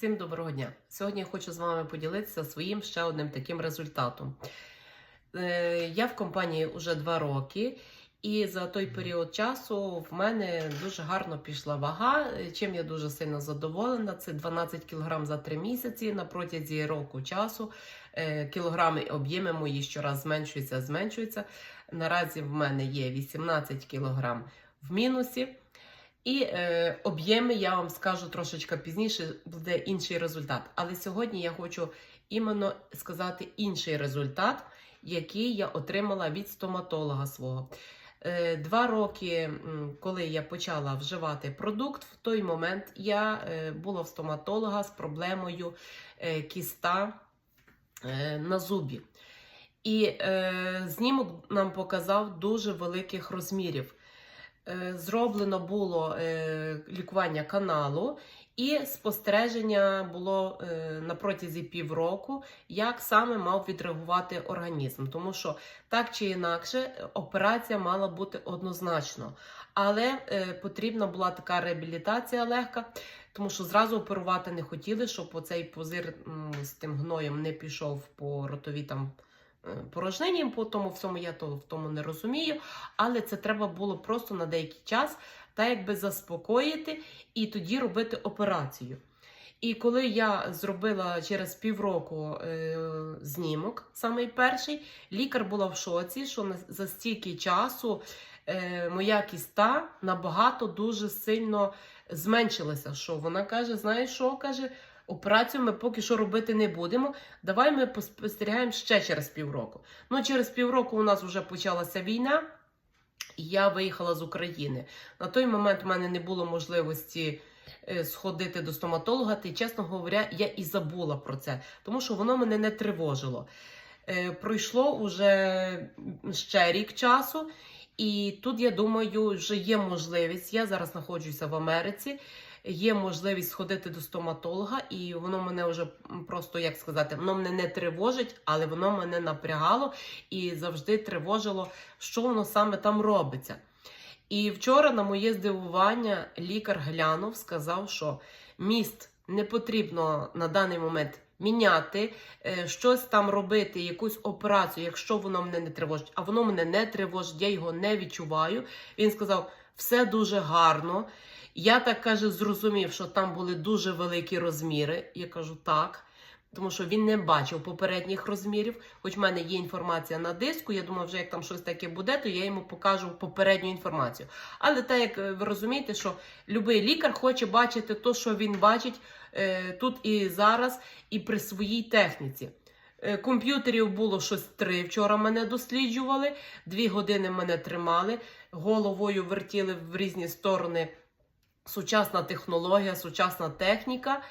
Всім доброго дня! Сьогодні я хочу з вами поділитися своїм ще одним таким результатом. Е, Я в компанії вже два роки, і за той період часу в мене дуже гарно пішла вага, е, чим я дуже сильно задоволена. Це 12 кг за 3 місяці на протязі року часу. Е, Кілограми об'єми мої щораз зменшуються, зменшуються. Наразі в мене є 18 кг в мінусі. І е, об'єми я вам скажу трошечки пізніше, буде інший результат. Але сьогодні я хочу іменно сказати інший результат, який я отримала від стоматолога свого. Е, два роки, коли я почала вживати продукт, в той момент я е, була в стоматолога з проблемою е, кіста е, на зубі. І е, знімок нам показав дуже великих розмірів. Е, Зроблено було е, лікування каналу, і спостереження було е, на протязі півроку, як саме мав відреагувати організм. Тому що так чи інакше операція мала бути однозначно. Але потрібна була така реабілітація легка, тому що зразу оперувати не хотіли, щоб оцей позир з тим гноєм не пішов по ротовій там. Е, Порожнині, по тому всьому я то в тому не розумію, але це треба було просто на деякий час та якби заспокоїти і тоді робити операцію. І коли я зробила через півроку е, знімок, самий перший, лікар була в шоці, що на, за стільки часу е, моя кіста набагато дуже сильно зменшилася. Що вона каже: знаєш що каже? Операцію ми поки що робити не будемо. Давай ми поспостерігаємо ще через півроку. Ну, через півроку у нас вже почалася війна, і я виїхала з України. На той момент в мене не було можливості е, сходити до стоматолога, та й, чесно говоря, я і забула про це, тому що воно мене не тривожило. Е, Пройшло уже ще рік часу, і тут я думаю, вже є можливість. Я зараз знаходжуся в Америці. Є можливість сходити до стоматолога, і воно мене вже просто як сказати, воно мене не тривожить, але воно мене напрягало і завжди тривожило, що воно саме там робиться. І вчора, на моє здивування, лікар глянув, сказав, що міст не потрібно на даний момент міняти, е, щось там робити, якусь операцію, якщо воно мене не тривожить. А воно мене не тривожить, я його не відчуваю. Він сказав, все дуже гарно. Я так каже, зрозумів, що там були дуже великі розміри. Я кажу так. Тому що він не бачив попередніх розмірів, хоч в мене є інформація на диску. Я думаю, вже як там щось таке буде, то я йому покажу попередню інформацію. Але так як е, ви розумієте, що будь-який лікар хоче бачити те, що він бачить е, тут і зараз, і при своїй техніці. Е, Комп'ютерів було щось три. Вчора мене досліджували, дві години мене тримали, головою вертіли в різні сторони. Сучасна технологія, сучасна техніка.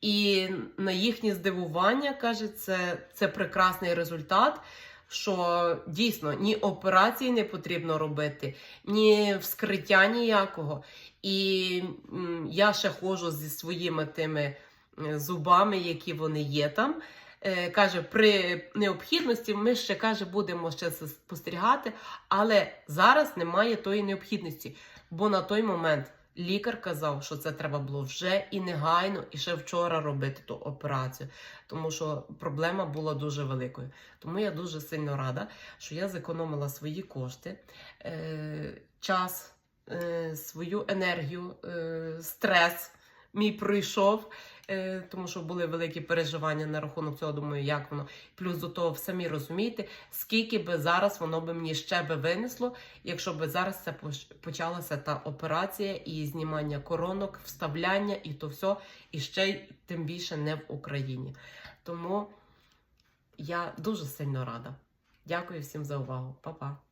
І на їхнє здивування каже, це, це прекрасний результат. Що дійсно ні операції не потрібно робити, ні вскриття ніякого. І я ще ходжу зі своїми тими е, зубами, які вони є там. Е, каже, при необхідності ми ще каже, будемо ще спостерігати, але зараз немає тої необхідності, бо на той момент лікар казав, що це треба було вже і негайно, і ще вчора робити ту операцію, тому що проблема була дуже великою. Тому я дуже сильно рада, що я зекономила свої кошти, е, час, е, свою енергію, е, стрес мій пройшов. Е, тому що були великі переживання на рахунок цього, думаю, як воно. Плюс до того, самі розумієте, скільки би зараз воно би мені ще би винесло, якщо би зараз це почалася та операція і знімання коронок, вставляння і то все, і ще й тим більше не в Україні. Тому я дуже сильно рада. Дякую всім за увагу. Па-па.